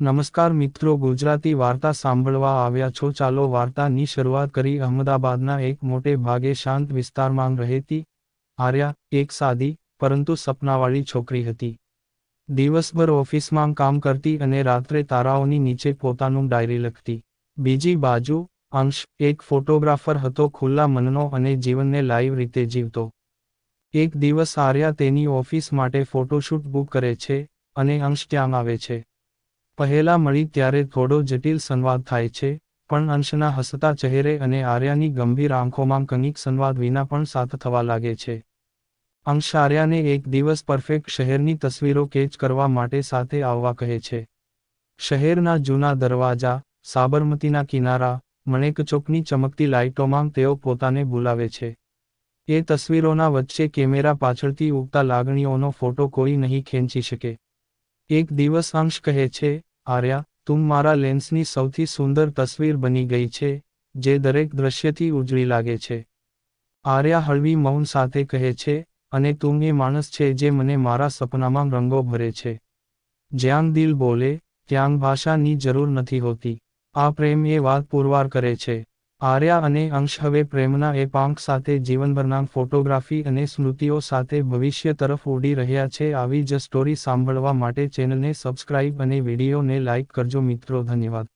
નમસ્કાર મિત્રો, ગુજરાતી વાર્તા સાંભળવા આવ્યા છો. ચાલો વાર્તાની શરૂઆત કરી. અહમદાબાદના એક મોટે ભાગે શાંત વિસ્તારમાં રહેતી આર્યા, એક સાદી, પરંતુ સપનાવાળી છોકરી હતી. દિવસભર ઓફિસમાં કામ કરતી અને રાત્રે તારાઓની નીચે પોતાનું ડાયરી લખતી. બીજી બાજુ, અંશ, એક ફોટોગ્રાફર હતો, ખુલ્લા મનનો અને જીવનને લાઈવ રીતે જીવતો. એક દિવસ આર્યા તેની ઓફિસ માટે ફોટોશૂટ બુક કરે છે અને અંશ ત્યાં આવે છે. પહેલા મળી ત્યારે થોડો જટિલ સંવાદ થાય છે, પણ અંશના હસતા ચહેરે અને આર્યાની ગંભીર આંખોમાં કંઈક સંવાદ વિના પણ સાથ થવા લાગે છે. અંશ આર્યાને એક દિવસ પરફેક્ટ શહેરની તસવીરો કેચ કરવા માટે સાથે આવવા કહે છે. શહેરના જૂના દરવાજા, સાબરમતીના કિનારા મણેક ચોકની ચમકતી લાઇટોમાં તેઓ પોતાને બોલાવે છે. એ તસવીરોના વચ્ચે કેમેરા પાછળથી ઉગતા લાગણીઓનો ફોટો કોઈ નહીં ખેંચી શકે. એક દિવસ અંશ કહે છે આર્યા, તું મારા લેન્સની સૌથી સુંદર તસવીર બની ગઈ છે, જે દરેક દ્રશ્યથી ઉજળી લાગે છે. આર્યા હળવી મૌન સાથે કહે છે, અને તું એ માણસ છે જે મને મારા સપનામાં રંગો ભરે છે. જ્યાં દિલ બોલે, ત્યાં ભાષાની જરૂર નથી હોતી. આ પ્રેમ એ વાત પુરવાર કરે છે. આર્યા અને અંશ હવે પ્રેમના એ પાંખ સાથે જીવનભરના ફોટોગ્રાફી અને સ્મૃતિઓ સાથે ભવિષ્ય તરફ ઉડી રહ્યા છે. આવી જ સ્ટોરી સાંભળવા માટે ચેનલને સબસ્ક્રાઇબ અને વિડીયોને લાઇક કરજો મિત્રો. ધન્યવાદ.